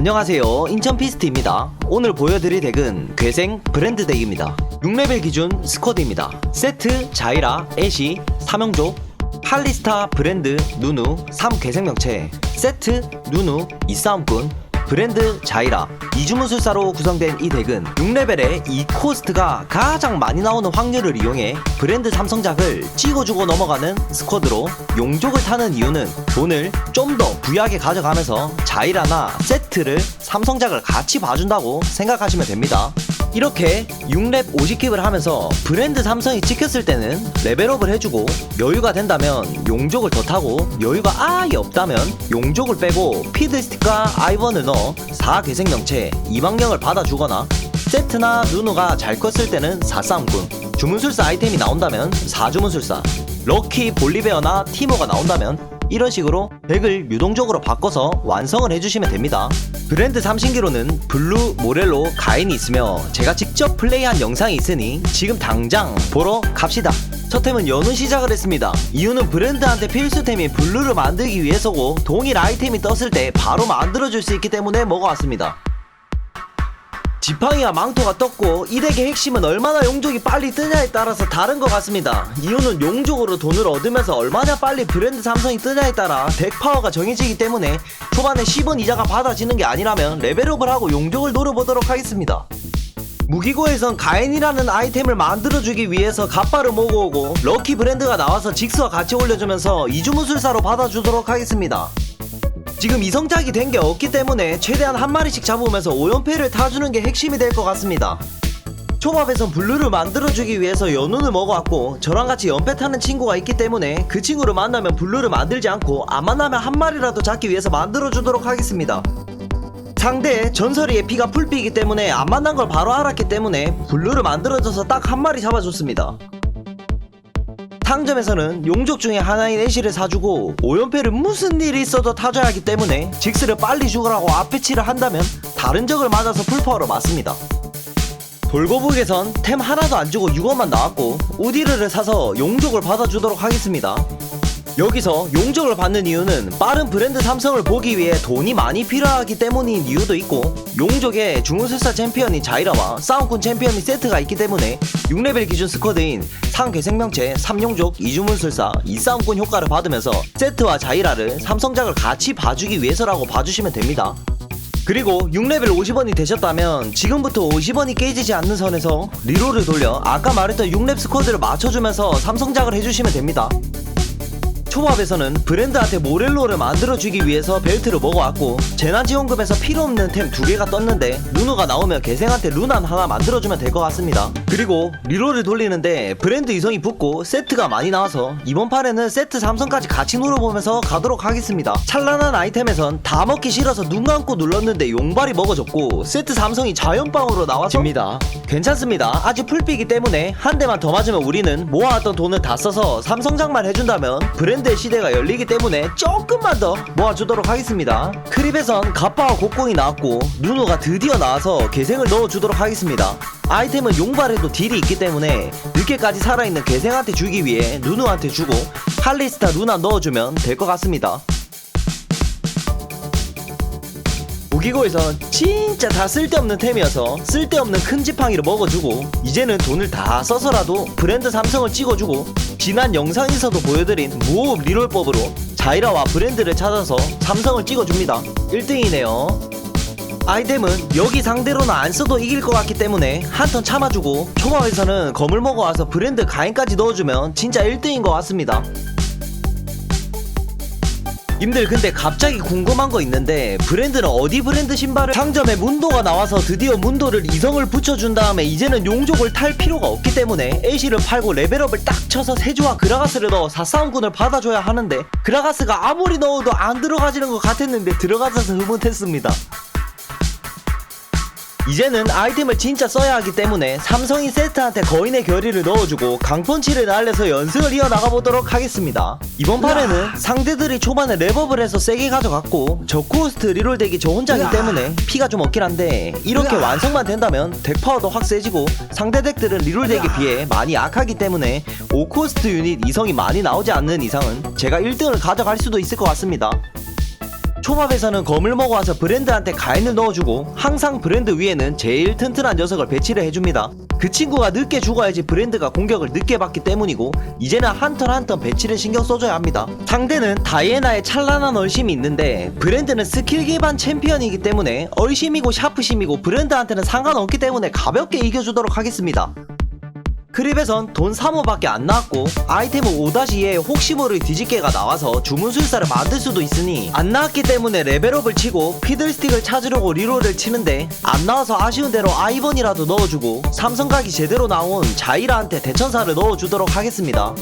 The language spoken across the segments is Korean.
안녕하세요. 인천 피스트입니다. 오늘 보여드릴 덱은 괴생 브랜드 덱입니다. 6레벨 기준 스쿼드입니다. 세트, 자이라, 애쉬, 삼형조 할리스타, 브랜드, 누누, 3괴생명체 세트, 누누, 이싸움꾼 브랜드, 자이라, 이주문술사로 구성된 이 덱은 6레벨의 이 코스트가 가장 많이 나오는 확률을 이용해 브랜드 삼성작을 찍어주고 넘어가는 스쿼드로 용족을 타는 이유는 돈을 좀 더 부유하게 가져가면서 자이라나 세트를 삼성작을 같이 봐준다고 생각하시면 됩니다. 이렇게 6렙 50킵을 하면서 브랜드 삼성이 찍혔을 때는 레벨업을 해주고 여유가 된다면 용족을 더 타고 여유가 아예 없다면 용족을 빼고 피드스틱과 아이번을 넣어 4괴생명체 2망령을 받아주거나 세트나 누누가 잘 컸을 때는 4싸움꾼 주문술사 아이템이 나온다면 4주문술사 럭키 볼리베어나 티모가 나온다면 이런 식으로 덱을 유동적으로 바꿔서 완성을 해주시면 됩니다. 브랜드 삼신기로는 블루, 모렐로, 가인이 있으며 제가 직접 플레이한 영상이 있으니 지금 당장 보러 갑시다. 첫 템은 연운 시작을 했습니다. 이유는 브랜드한테 필수템인 블루를 만들기 위해서고 동일 아이템이 떴을 때 바로 만들어줄 수 있기 때문에 먹어왔습니다. 지팡이와 망토가 떴고 이 덱의 핵심은 얼마나 용족이 빨리 뜨냐에 따라서 다른 것 같습니다. 이유는 용족으로 돈을 얻으면서 얼마나 빨리 브랜드 삼성이 뜨냐에 따라 덱 파워가 정해지기 때문에 초반에 10원 이자가 받아지는 게 아니라면 레벨업을 하고 용족을 노려보도록 하겠습니다. 무기고에선 가인이라는 아이템을 만들어주기 위해서 갑바를 모으고 럭키 브랜드가 나와서 직스와 같이 올려주면서 이주무술사로 받아주도록 하겠습니다. 지금 이성작이 된 게 없기 때문에 최대한 한 마리씩 잡으면서 오연패를 타주는 게 핵심이 될 것 같습니다. 초밥에선 블루를 만들어주기 위해서 연운을 먹어왔고 저랑 같이 연패 타는 친구가 있기 때문에 그 친구를 만나면 블루를 만들지 않고 안 만나면 한 마리라도 잡기 위해서 만들어주도록 하겠습니다. 상대 전설이의 피가 풀피이기 때문에 안 만난 걸 바로 알았기 때문에 블루를 만들어줘서 딱 한 마리 잡아줬습니다. 상점에서는 용족 중에 하나인 애쉬를 사주고 오연패를 무슨 일이 있어도 타줘야 하기 때문에 직스를 빨리 죽으라고 앞에 치를 한다면 다른 적을 맞아서 풀파워로 맞습니다. 돌고북에선 템 하나도 안 주고 6원만 나왔고 우디르를 사서 용족을 받아주도록 하겠습니다. 여기서 용적을 받는 이유는 빠른 브랜드 삼성을 보기 위해 돈이 많이 필요하기 때문인 이유도 있고 용적에 중후술사 챔피언인 자이라와 싸움꾼 챔피언인 세트가 있기 때문에 6레벨 기준 스쿼드인 상괴생명체, 3용족, 2주문술사, 2싸움꾼 효과를 받으면서 세트와 자이라를 삼성작을 같이 봐주기 위해서라고 봐주시면 됩니다. 그리고 6레벨 50원이 되셨다면 지금부터 50원이 깨지지 않는 선에서 리롤을 돌려 아까 말했던 6렙 스쿼드를 맞춰주면서 삼성작을 해주시면 됩니다. 초밥에서는 브랜드한테 모렐로를 만들어주기 위해서 벨트를 먹어왔고 재난지원금에서 필요 없는 템 두 개가 떴는데 누누가 나오면 개생한테 루난 하나 만들어주면 될 것 같습니다. 그리고 리롤을 돌리는데 브랜드 이성이 붙고 세트가 많이 나와서 이번 판에는 세트 삼성까지 같이 눌러보면서 가도록 하겠습니다. 찬란한 아이템에선 다 먹기 싫어서 눈 감고 눌렀는데 용발이 먹어졌고 세트 삼성이 자연빵으로 나와서 집니다. 괜찮습니다. 아직 풀피기 때문에 한 대만 더 맞으면 우리는 모아왔던 돈을 다 써서 삼성장만 해준다면 브랜드 의 시대가 열리기 때문에 조금만 더 모아주도록 하겠습니다. 크립에선 갑바와 곡공이 나왔고 누누가 드디어 나와서 개생을 넣어주도록 하겠습니다. 아이템은 용발에도 딜이 있기 때문에 늦게까지 살아있는 개생한테 주기 위해 누누한테 주고 할리스타 루나 넣어주면 될 것 같습니다. 무기고에선 진짜 다 쓸데없는 템이어서 쓸데없는 큰 지팡이를 먹어주고 이제는 돈을 다 써서라도 브랜드 삼성을 찍어주고 지난 영상에서도 보여드린 무호흡 리롤법으로 자이라와 브랜드를 찾아서 삼성을 찍어줍니다. 1등이네요. 아이템은 여기 상대로는 안 써도 이길 것 같기 때문에 한 턴 참아주고 초밥에서는 검을 먹어와서 브랜드 가인까지 넣어주면 진짜 1등인 것 같습니다 님들 근데 갑자기 궁금한 거 있는데 브랜드는 어디 브랜드 신발을 상점에 문도가 나와서 드디어 문도를 이성을 붙여준 다음에 이제는 용족을 탈 필요가 없기 때문에 애쉬를 팔고 레벨업을 딱 쳐서 세주와 그라가스를 넣어 사싸움꾼을 받아줘야 하는데 그라가스가 아무리 넣어도 안 들어가지는 것 같았는데 들어가서 흐뭇했습니다 이제는 아이템을 진짜 써야 하기 때문에 삼성이 세트한테 거인의 결의를 넣어주고 강펀치를 날려서 연승을 이어나가 보도록 하겠습니다. 이번 판에는 상대들이 초반에 랩업을 해서 세게 가져갔고 저코스트 리롤 덱이 저 혼자기 때문에 피가 좀 없긴 한데 이렇게 완성만 된다면 덱 파워도 확 세지고 상대 덱들은 리롤 덱에 비해 많이 약하기 때문에 5코스트 유닛 이성이 많이 나오지 않는 이상은 제가 1등을 가져갈 수도 있을 것 같습니다. 초밥에서는 검을 먹어와서 브랜드한테 가인을 넣어주고 항상 브랜드 위에는 제일 튼튼한 녀석을 배치를 해줍니다. 그 친구가 늦게 죽어야지 브랜드가 공격을 늦게 받기 때문이고 이제는 한 턴 한 턴 배치를 신경 써줘야 합니다. 상대는 다이애나의 찬란한 얼심이 있는데 브랜드는 스킬 기반 챔피언이기 때문에 얼심이고 샤프심이고 브랜드한테는 상관없기 때문에 가볍게 이겨주도록 하겠습니다. 크립에선 돈 3호밖에 안 나왔고 아이템은 5-2에 혹시 모를 뒤집개가 나와서 주문술사를 만들 수도 있으니 안 나왔기 때문에 레벨업을 치고 피들스틱을 찾으려고 리롤을 치는데 안 나와서 아쉬운 대로 아이번이라도 넣어주고 삼성각이 제대로 나온 자이라한테 대천사를 넣어주도록 하겠습니다.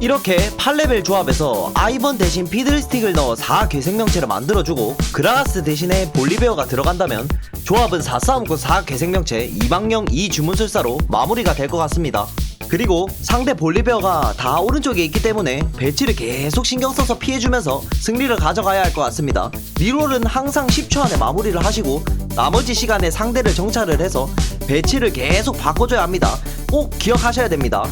이렇게 8레벨 조합에서 아이번 대신 피들스틱을 넣어 4괴 생명체를 만들어주고 그라가스 대신에 볼리베어가 들어간다면 조합은 4싸움꾼 4괴 생명체 2방령 2주문술사로 마무리가 될 것 같습니다. 그리고 상대 볼리베어가 다 오른쪽에 있기 때문에 배치를 계속 신경 써서 피해주면서 승리를 가져가야 할 것 같습니다. 리롤은 항상 10초 안에 마무리를 하시고 나머지 시간에 상대를 정찰을 해서 배치를 계속 바꿔줘야 합니다. 꼭 기억하셔야 됩니다.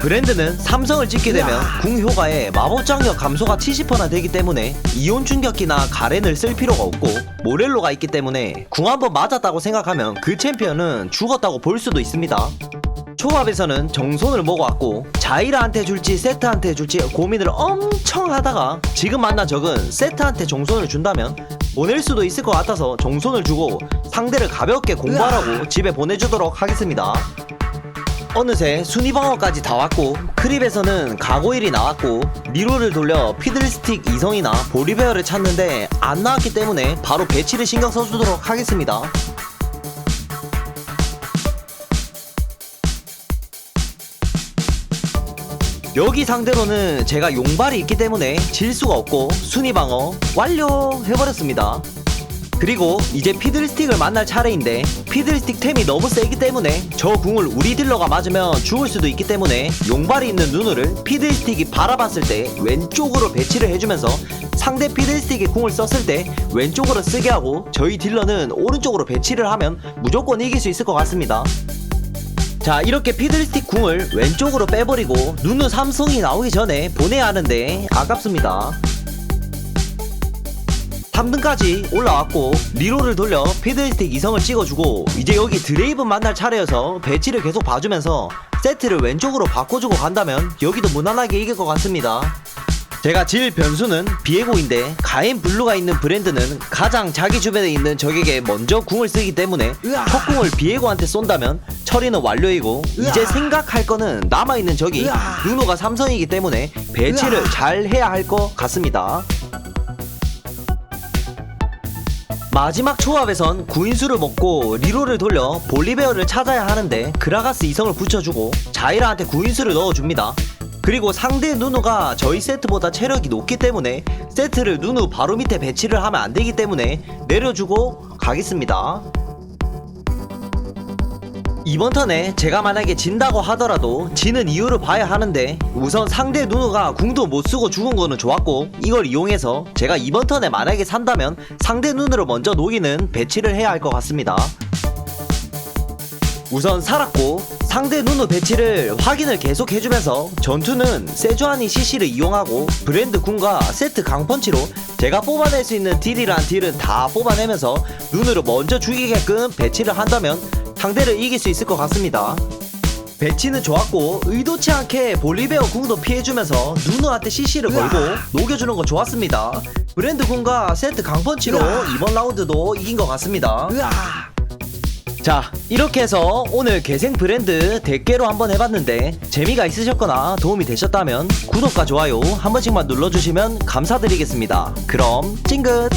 브랜드는 삼성을 찍게 되면 궁 효과에 마법 장력 감소가 70%나 되기 때문에 이온 충격기나 가렌을 쓸 필요가 없고 모렐로가 있기 때문에 궁 한번 맞았다고 생각하면 그 챔피언은 죽었다고 볼 수도 있습니다. 초밥에서는 정손을 먹어왔고 자이라한테 줄지 세트한테 줄지 고민을 엄청 하다가 지금 만난 적은 세트한테 정손을 준다면 보낼 수도 있을 것 같아서 정손을 주고 상대를 가볍게 공부하라고 집에 보내주도록 하겠습니다. 어느새 순위방어까지 다 왔고 크립에서는 가고일이 나왔고 리로를 돌려 피들스틱 이성이나 보리베어를 찾는데 안 나왔기 때문에 바로 배치를 신경 써주도록 하겠습니다. 여기 상대로는 제가 용발이 있기 때문에 질 수가 없고 순위방어 완료 해버렸습니다. 그리고 이제 피들스틱을 만날 차례인데 피들스틱 템이 너무 세기 때문에 저 궁을 우리 딜러가 맞으면 죽을 수도 있기 때문에 용발이 있는 누누를 피들스틱이 바라봤을 때 왼쪽으로 배치를 해주면서 상대 피들스틱이 궁을 썼을 때 왼쪽으로 쓰게 하고 저희 딜러는 오른쪽으로 배치를 하면 무조건 이길 수 있을 것 같습니다. 자 이렇게 피들스틱 궁을 왼쪽으로 빼버리고 누누 삼성이 나오기 전에 보내야 하는데 아깝습니다 3등까지 올라왔고 리로를 돌려 피들스틱 이성을 찍어주고 이제 여기 드레이븐 만날 차례여서 배치를 계속 봐주면서 세트를 왼쪽으로 바꿔주고 간다면 여기도 무난하게 이길 것 같습니다. 제가 질 변수는 비에고인데 가인 블루가 있는 브랜드는 가장 자기 주변에 있는 적에게 먼저 궁을 쓰기 때문에 첫 궁을 비에고한테 쏜다면 처리는 완료이고 이제 생각할 거는 남아있는 적이 누노가 삼성이기 때문에 배치를 잘 해야 할 것 같습니다 마지막 초합에선 구인수를 먹고 리로를 돌려 볼리베어를 찾아야 하는데 그라가스 이성을 붙여주고 자이라한테 구인수를 넣어줍니다. 그리고 상대 누누가 저희 세트보다 체력이 높기 때문에 세트를 누누 바로 밑에 배치를 하면 안 되기 때문에 내려주고 가겠습니다. 이번 턴에 제가 만약에 진다고 하더라도 지는 이유를 봐야 하는데 우선 상대 누누가 궁도 못 쓰고 죽은 거는 좋았고 이걸 이용해서 제가 이번 턴에 만약에 산다면 상대 누누를 먼저 녹이는 배치를 해야 할 것 같습니다. 우선 살았고 상대 누누 배치를 확인을 계속 해주면서 전투는 세주아니 CC를 이용하고 브랜드 궁과 세트 강펀치로 제가 뽑아낼 수 있는 딜이란 딜은 다 뽑아내면서 누누를 먼저 죽이게끔 배치를 한다면 상대를 이길 수 있을 것 같습니다. 배치는 좋았고 의도치 않게 볼리베어 궁도 피해주면서 누누한테 CC를 걸고 녹여주는 건 좋았습니다. 브랜드 궁과 세트 강펀치로 이번 라운드도 이긴 것 같습니다. 자 이렇게 해서 오늘 개생 브랜드 대깨로 한번 해봤는데 재미가 있으셨거나 도움이 되셨다면 구독과 좋아요 한 번씩만 눌러주시면 감사드리겠습니다. 그럼 찡긋!